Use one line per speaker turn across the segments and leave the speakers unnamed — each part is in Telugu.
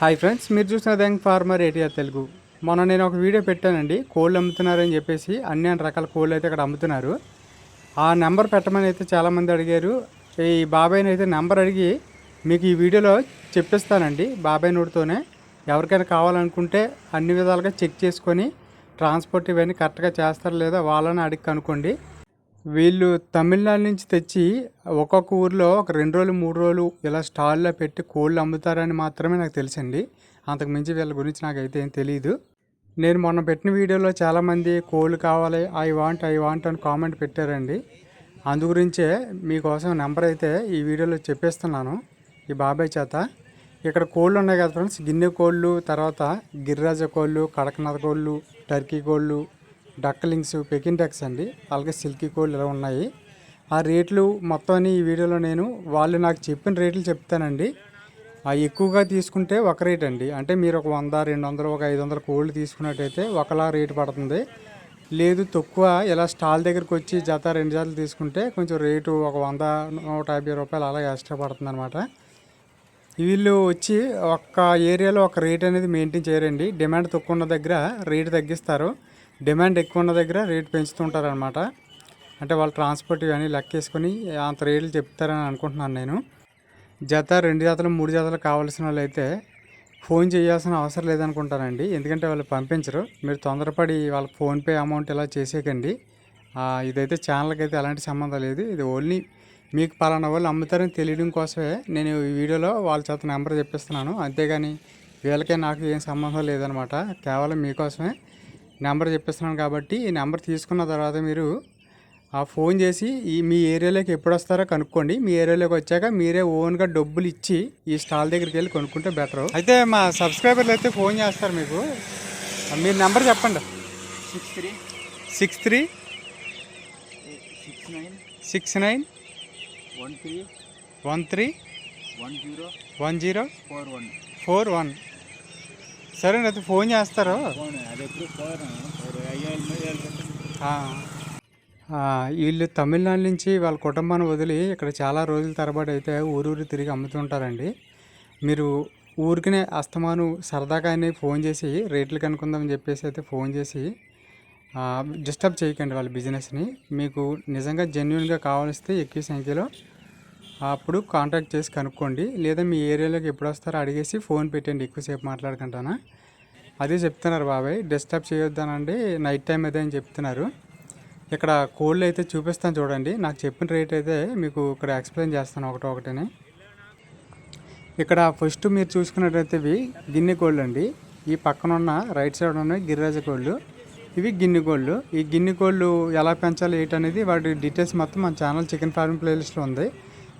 హాయ్ ఫ్రెండ్స్ మీరు చూసిన థ్యాంక్ ఫార్మర్ ఏరియా తెలుగు మొన్న నేను ఒక వీడియో పెట్టానండి. కోళ్ళు అమ్ముతున్నారని చెప్పేసి అన్ని రకాల కోళ్ళు అయితే ఇక్కడ అమ్ముతున్నారు. ఆ నెంబర్ పెట్టమని అయితే చాలామంది అడిగారు. ఈ బాబాయ్ని అయితే నెంబర్ అడిగి మీకు ఈ వీడియోలో చెప్పిస్తానండి బాబాయ్ నోటితోనే. ఎవరికైనా కావాలనుకుంటే అన్ని విధాలుగా చెక్ చేసుకొని ట్రాన్స్పోర్ట్ ఇవన్నీ కరెక్ట్గా చేస్తారా లేదా వాళ్ళని అడిగి కనుక్కోండి. వీళ్ళు తమిళనాడు నుంచి తెచ్చి ఒక్కొక్క ఊర్లో ఒక రెండు రోజులు మూడు రోజులు ఇలా స్టాల్లో పెట్టి కోళ్ళు అమ్ముతారని మాత్రమే నాకు తెలుసండి. అంతకు మించి వీళ్ళ గురించి నాకైతే ఏం తెలియదు నేను మొన్న పెట్టిన వీడియోలో చాలామంది కోళ్ళు కావాలి ఐ వాంట్ ఐ వాంట్ అని కామెంట్ పెట్టారండి. అందు గురించే మీకోసం నెంబర్ అయితే ఈ వీడియోలో చెప్పేస్తున్నాను. ఈ బాబాయ్ చేత. ఇక్కడ కోళ్ళు ఉన్నాయి కదా ఫ్రెండ్స్ గిన్నె కోళ్ళు తర్వాత గిరిరాజ కోళ్ళు కడకనాథ కోళ్ళు టర్కీ కోళ్ళు డక్కలింగ్స్ పెకిన్ డక్స్ అండి. అలాగే సిల్కీ కోళ్ళు ఇలా ఉన్నాయి. ఆ రేట్లు మొత్తం అన్ని ఈ వీడియోలో నేను వాళ్ళు నాకు చెప్పిన రేట్లు చెప్తానండి. ఆ ఎక్కువగా తీసుకుంటే ఒక రేట్ అండి. అంటే మీరు ఒక వంద రెండు వందలు ఒక ఐదు వందల కోళ్ళు తీసుకున్నట్టయితే ఒకలా రేటు పడుతుంది. లేదు తక్కువ ఇలా స్టాల్ దగ్గరికి వచ్చి జత రెండు జతలు తీసుకుంటే కొంచెం రేటు ఒక వంద నూట యాభై రూపాయలు అలా ఎక్స్ట్రా పడుతుంది అనమాట వీళ్ళు వచ్చి ఒక్క ఏరియాలో ఒక రేట్ అనేది మెయింటైన్ చేయరండి. డిమాండ్ తక్కువ ఉన్న దగ్గర రేటు తగ్గిస్తారు. డిమాండ్ ఎక్కువ ఉన్న దగ్గర రేట్ పెంచుతుంటారు అనమాట అంటే వాళ్ళు ట్రాన్స్పోర్ట్ ఇవన్నీ లెక్కేసుకొని అంత రేట్లు చెప్తారని అనుకుంటున్నాను నేను. జత రెండు జతలు మూడు జతలు కావాల్సిన వాళ్ళు అయితే ఫోన్ చేయాల్సిన అవసరం లేదనుకుంటానండి. ఎందుకంటే వాళ్ళు పంపించరు. మీరు తొందరపడి వాళ్ళకి ఫోన్పే అమౌంట్ ఇలా చేసేయకండి. ఇదైతే ఛానల్కి అయితే ఎలాంటి సంబంధం లేదు. ఇది ఓన్లీ మీకు పలానా వాళ్ళు అమ్ముతారని తెలియడం కోసమే నేను ఈ వీడియోలో వాళ్ళ చేత నెంబర్ చెప్పిస్తున్నాను. అంతేగాని వీళ్ళకే నాకు ఏం సంబంధం లేదనమాట కేవలం మీకోసమే. నెంబర్ చెప్పిస్తున్నాను కాబట్టి ఈ నెంబర్ తీసుకున్న తర్వాత మీరు ఆ ఫోన్ చేసి ఈ మీ ఏరియాలోకి ఎప్పుడు వస్తారో కనుక్కోండి. మీ ఏరియాలోకి వచ్చాక మీరే ఓన్గా డబ్బులు ఇచ్చి ఈ స్టాల్ దగ్గరికి వెళ్ళి కొనుక్కుంటే బెటర్. అయితే మా సబ్స్క్రైబర్లు అయితే ఫోన్ చేస్తారు మీకు. మీరు నెంబర్ చెప్పండి.
Six three.
Six three.
Six nine
six nine.
One three
one three.
One zero.
One zero.
Four one.
Four one. సరే అయితే ఫోన్ చేస్తారు? వీళ్ళు తమిళనాడు నుంచి వాళ్ళ కుటుంబాన్ని వదిలి ఇక్కడ చాలా రోజుల తరబడి అయితే ఊరూరు తిరిగి అమ్ముతుంటారండి. మీరు ఊరికినే అస్తమాను సరదాగా అని ఫోన్ చేసి రేట్లు కనుక్కుందామని చెప్పేసి అయితే ఫోన్ చేసి డిస్టర్బ్ చేయకండి వాళ్ళ బిజినెస్ని. మీకు నిజంగా జెన్యున్గా కావాల్సి ఎక్కువ సంఖ్యలో అప్పుడు కాంటాక్ట్ చేసి కనుక్కోండి. లేదా మీ ఏరియాలోకి ఎప్పుడు వస్తారో అడిగేసి ఫోన్ పెట్టండి ఎక్కువసేపు మాట్లాడుకుంటానా అదే చెప్తున్నారు బాబాయ్ డిస్టర్బ్ చేయొద్దానండి నైట్ టైం అదే అని చెప్తున్నారు. ఇక్కడ కోళ్ళు అయితే చూపిస్తాను చూడండి. నాకు చెప్పిన రేట్ అయితే మీకు ఇక్కడ ఎక్స్ప్లెయిన్ చేస్తాను ఒకటి ఒకటిని. ఇక్కడ ఫస్ట్ మీరు చూసుకున్నట్టయితే ఇవి గిన్నె కోళ్ళు అండి. ఈ పక్కన ఉన్న రైట్ సైడ్ ఉన్న గిరిరాజ కోళ్ళు ఇవి గిన్నె కోళ్ళు ఈ గిన్నె కోళ్ళు ఎలా పెంచాలి ఏంటనేది వాటి డీటెయిల్స్ మొత్తం మన ఛానల్ చికెన్ ఫార్మింగ్ ప్లేలిస్ట్లో ఉంది.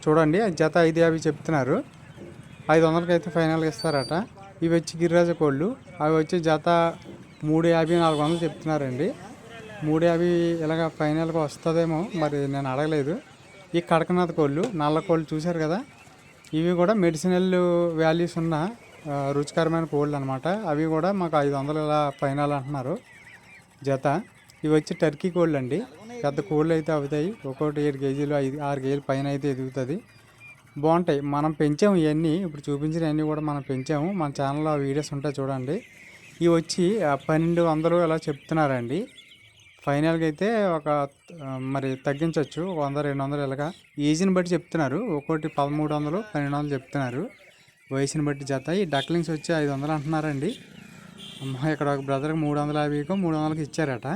చూడండి జత ఐదు యాభై చెప్తున్నారు. ఐదు వందలకి అయితే ఫైనల్గా ఇస్తారట. ఇవి వచ్చి గిరిరాజ కోళ్ళు. అవి వచ్చి జత మూడు యాభై నాలుగు వందలు చెప్తున్నారండి. మూడు యాభై ఇలాగ ఫైనల్గా వస్తుందేమో మరి నేను అడగలేదు. ఈ కడకనాథ్ కోళ్ళు నల్ల కోళ్ళు చూశారు కదా? ఇవి కూడా మెడిసినల్ వాల్యూస్ ఉన్న రుచికరమైన కోళ్ళు అనమాట అవి కూడా మాకు ఐదు వందలు ఇలా ఫైనల్ అంటున్నారు జత. ఇవి వచ్చి టర్కీ కోళ్ళు అండి. పెద్ద కోళ్ళు అయితే అవుతాయి. ఒక్కొక్కటి ఏడు కేజీలు ఐదు ఆరు కేజీలు పైన అయితే ఎదుగుతుంది. బాగుంటాయి. మనం పెంచాము ఇవన్నీ ఇప్పుడు చూపించినవన్నీ కూడా మనం పెంచాము. మన ఛానల్లో వీడియోస్ ఉంటాయి చూడండి. ఇవి వచ్చి పన్నెండు వందలు ఇలా చెప్తున్నారండి. ఫైనల్గా అయితే ఒక మరి తగ్గించవచ్చు ఒక వంద రెండు వందలు ఇలాగా. ఏజ్ని బట్టి చెప్తున్నారు. ఒక్కోటి పదమూడు వందలు పన్నెండు వందలు చెప్తున్నారు. వయసుని బట్టి జత. ఈ డక్లింగ్స్ వచ్చి ఐదు వందలు అంటున్నారండి. అమ్మ ఇక్కడ ఒక బ్రదర్కి మూడు వందల యాభైకో మూడు వందలకి ఇచ్చారట.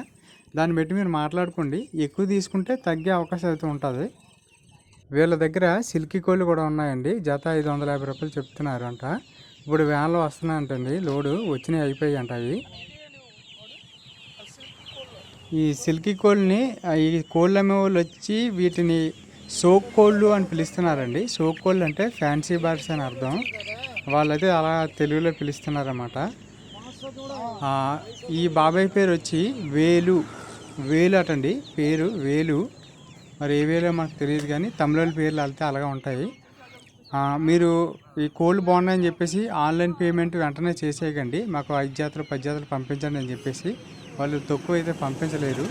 దాన్ని బట్టి మీరు మాట్లాడుకోండి. ఎక్కువ తీసుకుంటే తగ్గే అవకాశం అయితే ఉంటుంది. వీళ్ళ దగ్గర సిల్కీ కోళ్ళు కూడా ఉన్నాయండి. జత ఐదు వందల యాభై రూపాయలు చెప్తున్నారు అంట ఇప్పుడు వ్యాన్లో వస్తున్నాయంటండి. లోడు వచ్చినాయి అయిపోయాయి అంట అవి. ఈ సిల్కీ కోళ్ళని ఈ కోళ్ళు అమ్మే వాళ్ళు వచ్చి వీటిని సోక్ కోళ్ళు అని పిలుస్తున్నారండి. సోక్ కోళ్ళు అంటే ఫ్యాన్సీ బర్డ్స్ అని అర్థం. వాళ్ళైతే అలా తెలుగులో పిలుస్తున్నారన్నమాట. ఈ బాబాయ్ పేరు వచ్చి వేలు. వేలు అటండి. పేరు వేలు. మరి ఏ వేలో మనకు తెలియదు కానీ తమిళ పేర్లు వెళ్తే అలాగే ఉంటాయి. మీరు ఈ కోల్డ్ బాగున్నాయని చెప్పేసి ఆన్లైన్ పేమెంట్ వెంటనే చేసేయకండి. మాకు ఐదు జాతలు పది జాతలు పంపించండి అని చెప్పేసి. వాళ్ళు తక్కువ అయితే పంపించలేరు.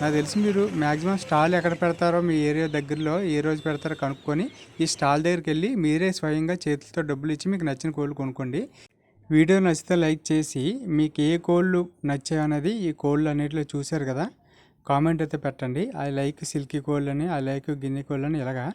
నాకు తెలిసి మీరు మ్యాక్సిమం స్టాల్ ఎక్కడ పెడతారో మీ ఏరియా దగ్గరలో ఏ రోజు పెడతారో కనుక్కొని ఈ స్టాల్ దగ్గరికి వెళ్ళి మీరే స్వయంగా చేతులతో డబ్బులు ఇచ్చి మీకు నచ్చిన కోళ్ళు కొనుక్కోండి. వీడియో నచ్చితే లైక్ చేసి మీకు ఏ కోళ్ళు నచ్చాయన్నది ఈ కోళ్ళు అన్నిటిలో చూశారు కదా? కామెంట్ అయితే పెట్టండి. ఐ లైక్ సిల్కీ కోళ్ళని ఐ లైక్ గిన్నె కోళ్ళని ఇలాగా